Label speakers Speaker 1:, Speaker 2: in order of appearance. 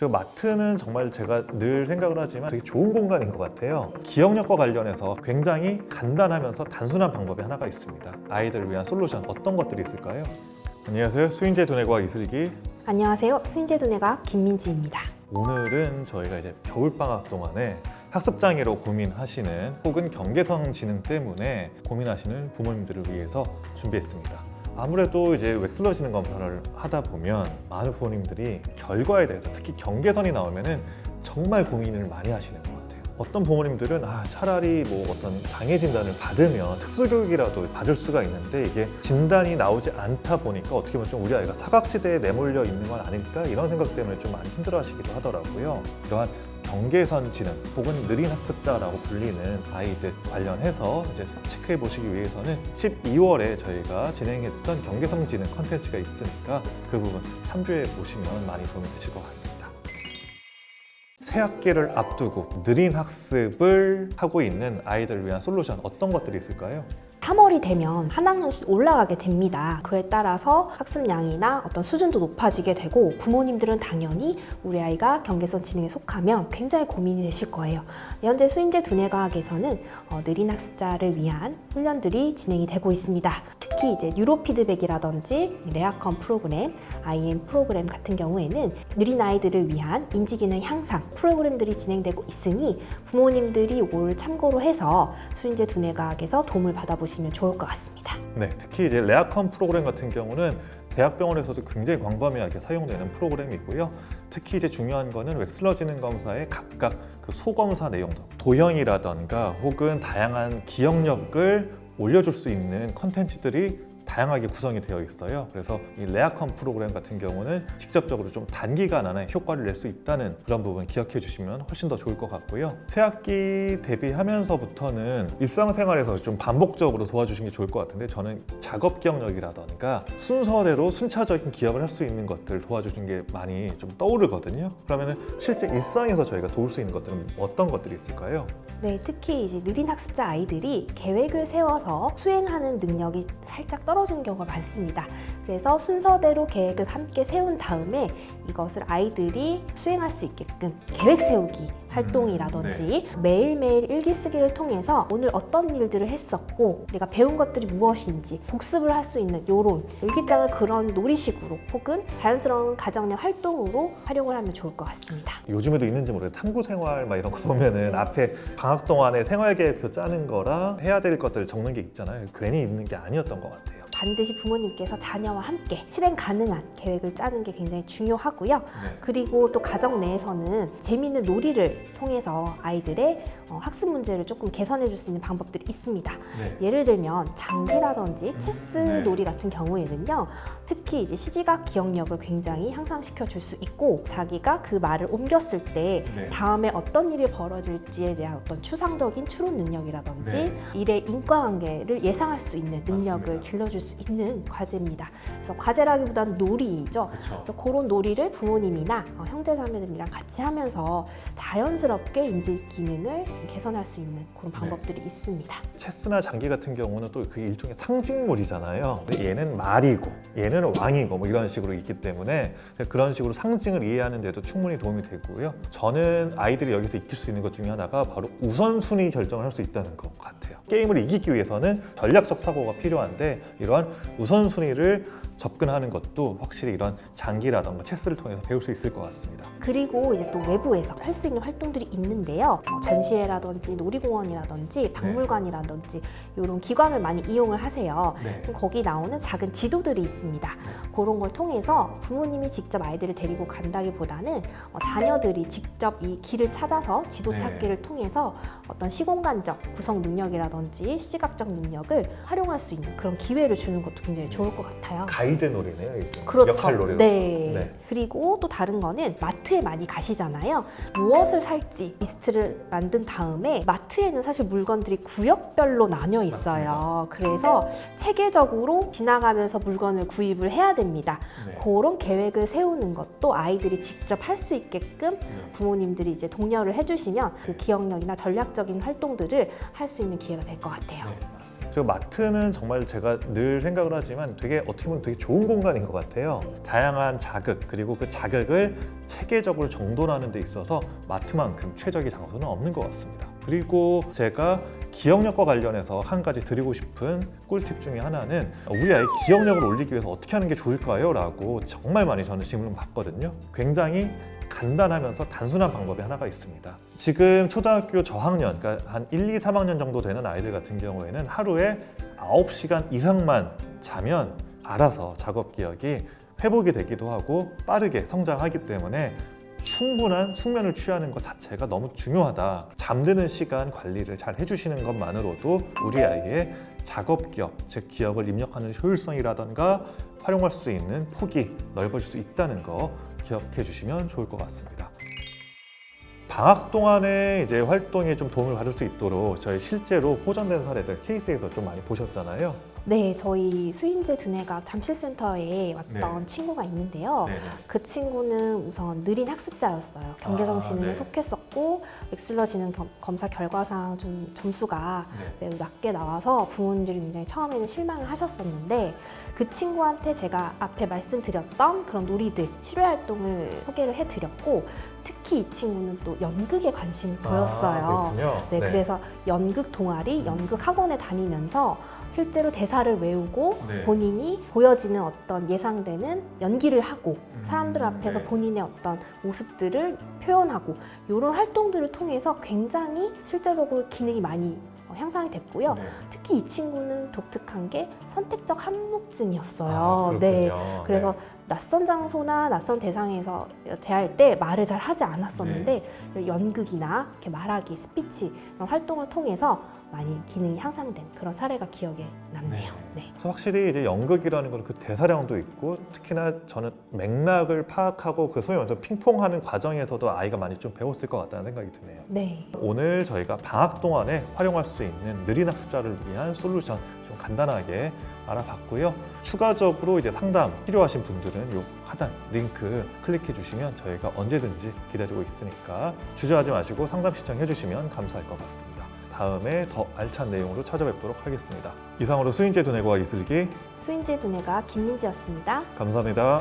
Speaker 1: 저 마트는 정말 제가 늘 생각을 하지만 되게 좋은 공간인 것 같아요. 기억력과 관련해서 굉장히 간단하면서 단순한 방법이 하나가 있습니다. 아이들을 위한 솔루션 어떤 것들이 있을까요? 안녕하세요. 수인재 두뇌과학 이슬기.
Speaker 2: 안녕하세요. 수인제 두뇌가 김민지입니다.
Speaker 1: 오늘은 저희가 이제 겨울방학 동안에 학습 장애로 고민하시는 혹은 경계성 지능 때문에 고민하시는 부모님들을 위해서 준비했습니다. 아무래도 이제 웩슬러 지능 검사를 하다 보면 많은 부모님들이 결과에 대해서 특히 경계선이 나오면은 정말 고민을 많이 하시는 것 같아요. 어떤 부모님들은 아, 차라리 뭐 어떤 장애 진단을 받으면 특수교육이라도 받을 수가 있는데 이게 진단이 나오지 않다 보니까 어떻게 보면 좀 우리 아이가 사각지대에 내몰려 있는 건 아닐까 이런 생각 때문에 좀 많이 힘들어하시기도 하더라고요. 이러한 경계선 지능 혹은 느린 학습자라고 불리는 아이들 관련해서 이제 체크해 보시기 위해서는 12월에 저희가 진행했던 경계성 지능 컨텐츠가 있으니까 그 부분 참조해 보시면 많이 도움이 되실 것 같습니다. 새 학기를 앞두고 느린 학습을 하고 있는 아이들을 위한 솔루션 어떤 것들이 있을까요?
Speaker 2: 3월이 되면 한 학년씩 올라가게 됩니다. 그에 따라서 학습량이나 어떤 수준도 높아지게 되고 부모님들은 당연히 우리 아이가 경계선 지능에 속하면 굉장히 고민이 되실 거예요. 현재 수인제 두뇌과학에서는 어, 느린 학습자를 위한 훈련들이 진행이 되고 있습니다. 특히 이제 뉴로 피드백이라든지 레아컴 프로그램, IM 프로그램 같은 경우에는 느린 아이들을 위한 인지 기능 향상 프로그램들이 진행되고 있으니 부모님들이 이걸 참고로 해서 수인제 두뇌과학에서 도움을 받아보시면 좋을 것 같습니다.
Speaker 1: 네, 특히 이제 레아컴 프로그램 같은 경우는 대학병원에서도 굉장히 광범위하게 사용되는 프로그램이고요. 특히 이제 중요한 거는 웩슬러 지능 검사의 각각 그 소검사 내용도 도형이라던가 혹은 다양한 기억력을 올려줄 수 있는 컨텐츠들이 다양하게 구성이 되어 있어요. 그래서 이 레아컴 프로그램 같은 경우는 직접적으로 좀 단기간 안에 효과를 낼 수 있다는 그런 부분 기억해 주시면 훨씬 더 좋을 것 같고요. 새학기 대비하면서부터는 일상생활에서 좀 반복적으로 도와주시는 게 좋을 것 같은데 저는 작업 기억력이라던가 순서대로 순차적인 기억을 할 수 있는 것들 도와주는 게 많이 좀 떠오르거든요. 그러면 실제 일상에서 저희가 도울 수 있는 것들은 어떤 것들이 있을까요?
Speaker 2: 네, 특히 이제 느린 학습자 아이들이 계획을 세워서 수행하는 능력이 살짝 떨어 지는 경우가 많습니다. 그래서 순서대로 계획을 함께 세운 다음에 이것을 아이들이 수행할 수 있게끔 계획 세우기 활동이라든지 매일매일 일기 쓰기를 통해서 오늘 어떤 일들을 했었고 내가 배운 것들이 무엇인지 복습을 할 수 있는 요런 일기장을 그런 놀이식으로 혹은 자연스러운 가정 내 활동으로 활용을 하면 좋을 것 같습니다.
Speaker 1: 요즘에도 있는지 모르겠어요. 탐구 생활 막 이런 거 보면은 앞에 방학 동안에 생활 계획표 짜는 거랑 해야 될 것들 적는 게 있잖아요. 괜히 있는 게 아니었던 것 같아요.
Speaker 2: 반드시 부모님께서 자녀와 함께 실행 가능한 계획을 짜는 게 굉장히 중요하고요. 그리고 또 가정 내에서는 재미있는 놀이를 통해서 아이들의 어, 학습 문제를 조금 개선해 줄 수 있는 방법들이 있습니다.
Speaker 1: 네.
Speaker 2: 예를 들면 장기라든지 체스
Speaker 1: 네.
Speaker 2: 놀이 같은 경우에는요. 특히 이제 시지각 기억력을 굉장히 향상시켜 줄 수 있고 자기가 그 말을 옮겼을 때
Speaker 1: 네.
Speaker 2: 다음에 어떤 일이 벌어질지에 대한 어떤 추상적인 추론 능력이라든지
Speaker 1: 네.
Speaker 2: 일의 인과관계를 예상할 수 있는 능력을
Speaker 1: 맞습니다.
Speaker 2: 길러줄 수 있는 과제입니다. 그래서 과제라기보다는 놀이죠.
Speaker 1: 그렇죠.
Speaker 2: 그런 놀이를 부모님이나 어, 형제 자매들이랑 같이 하면서 자연스럽게 인지 기능을 개선할 수 있는 그런 방법들이 있습니다.
Speaker 1: 체스나 장기 같은 경우는 또그 일종의 상징물이잖아요. 얘는 말이고 얘는 왕이고 뭐 이런 식으로 있기 때문에 그런 식으로 상징을 이해하는 데도 충분히 도움이 되고요. 저는 아이들이 여기서 익힐 수 있는 것 중에 하나가 바로 우선순위 결정을 할 수 있다는 것 같아요. 게임을 이기기 위해서는 전략적 사고가 필요한데 이러한 우선순위를 접근하는 것도 확실히 이런 장기라던가 체스를 통해서 배울 수 있을 것 같습니다.
Speaker 2: 그리고 이제 또 외부에서 할 수 있는 활동들이 있는데요. 어, 전시회라든지 놀이공원이라든지 박물관이라든지 이런 기관을 많이 이용을 하세요.
Speaker 1: 네.
Speaker 2: 그럼 거기 나오는 작은 지도들이 있습니다. 그런 걸 통해서 부모님이 직접 아이들을 데리고 간다기보다는 어, 자녀들이 직접 이 길을 찾아서 지도
Speaker 1: 네.
Speaker 2: 찾기를 통해서 어떤 시공간적 구성 능력이라든지 시각적 능력을 활용할 수 있는 그런 기회를 주는 것도 굉장히 좋을 것 같아요.
Speaker 1: 가이드 놀이네요. 이게.
Speaker 2: 그렇죠.
Speaker 1: 역할 놀이로서.
Speaker 2: 네.
Speaker 1: 네.
Speaker 2: 그리고 또 다른 거는 마트에 많이 가시잖아요. 무엇을 살지 리스트를 만든 다음에 마트에는 사실 물건들이 구역별로 나뉘어 있어요. 그래서 체계적으로 지나가면서 물건을 구입을 해야 됩니다.
Speaker 1: 네.
Speaker 2: 그런 계획을 세우는 것도 아이들이 직접 할 수 있게끔
Speaker 1: 네.
Speaker 2: 부모님들이 이제 독려를 해주시면 그 기억력이나 전략적인 활동들을 할 수 있는 기회가 될 것 같아요.
Speaker 1: 네. 그리고 마트는 정말 제가 늘 생각을 하지만 되게 어떻게 보면 되게 좋은 공간인 것 같아요. 다양한 자극 그리고 그 자극을 체계적으로 정돈하는 데 있어서 마트만큼 최적의 장소는 없는 것 같습니다. 그리고 제가 기억력과 관련해서 한 가지 드리고 싶은 꿀팁 중에 하나는 우리 아이 기억력을 올리기 위해서 어떻게 하는 게 좋을까요? 라고 정말 많이 저는 질문을 받거든요. 굉장히 간단하면서 단순한 방법이 하나가 있습니다. 지금 초등학교 저학년, 그러니까 한 1, 2, 3학년 정도 되는 아이들 같은 경우에는 하루에 9시간 이상만 자면 알아서 작업 기억이 회복이 되기도 하고 빠르게 성장하기 때문에 충분한 숙면을 취하는 것 자체가 너무 중요하다. 잠드는 시간 관리를 잘 해주시는 것만으로도 우리 아이의 작업 기억, 즉 기억을 입력하는 효율성이라던가 활용할 수 있는 폭이 넓어질 수 있다는 거 기억해 주시면 좋을 것 같습니다. 방학 동안에 이제 활동에 좀 도움을 받을 수 있도록 저희 실제로 호전된 사례들 케이스에서 좀 많이 보셨잖아요.
Speaker 2: 네, 저희 수인제 두뇌가 잠실센터에 왔던
Speaker 1: 네.
Speaker 2: 친구가 있는데요.
Speaker 1: 네.
Speaker 2: 그 친구는 우선 느린 학습자였어요. 경계성
Speaker 1: 아,
Speaker 2: 지능에
Speaker 1: 네.
Speaker 2: 속했었고 엑슬러 지능 겸- 검사 결과상 좀 점수가
Speaker 1: 네.
Speaker 2: 매우 낮게 나와서 부모님들이 굉장히 처음에는 실망을 하셨었는데 그 친구한테 제가 앞에 말씀드렸던 그런 놀이들, 실외 활동을 소개를 해드렸고 특히 이 친구는 또 연극에 관심이 보였어요.
Speaker 1: 아, 그렇군요.
Speaker 2: 네, 그래서 연극 동아리, 연극 학원에 다니면서 실제로 대사를 외우고
Speaker 1: 네.
Speaker 2: 본인이 보여지는 어떤 예상되는 연기를 하고
Speaker 1: 음,
Speaker 2: 사람들 앞에서
Speaker 1: 네.
Speaker 2: 본인의 어떤 모습들을 표현하고 이런 활동들을 통해서 굉장히 실제적으로 기능이 많이 어, 향상이 됐고요.
Speaker 1: 네.
Speaker 2: 특히 이 친구는 독특한 게 선택적 한묵증이었어요.
Speaker 1: 아,
Speaker 2: 네. 그래서 낯선 장소나 낯선 대상에서 대할 때 말을 잘 하지 않았었는데
Speaker 1: 네.
Speaker 2: 연극이나 이렇게 말하기, 스피치 이런 활동을 통해서 많이 기능이 향상된 그런 사례가 기억에 남네요. 네.
Speaker 1: 그래서 확실히 이제 연극이라는 건 그 대사량도 있고 특히나 저는 맥락을 파악하고 그 소위 말해서 핑퐁하는 과정에서도 아이가 많이 좀 배웠을 것 같다는 생각이 드네요.
Speaker 2: 네.
Speaker 1: 오늘 저희가 방학 동안에 활용할 수 있는 느린 학습자를 위한 솔루션 좀 간단하게 알아봤고요. 추가적으로 이제 상담 필요하신 분들은 요 하단 링크 클릭해 주시면 저희가 언제든지 기다리고 있으니까 주저하지 마시고 상담 신청해 주시면 감사할 것 같습니다. 다음에 더 알찬 내용으로 찾아뵙도록 하겠습니다. 이상으로 수인제 두뇌과 이슬기
Speaker 2: 수인지 두뇌가 김민지였습니다.
Speaker 1: 감사합니다.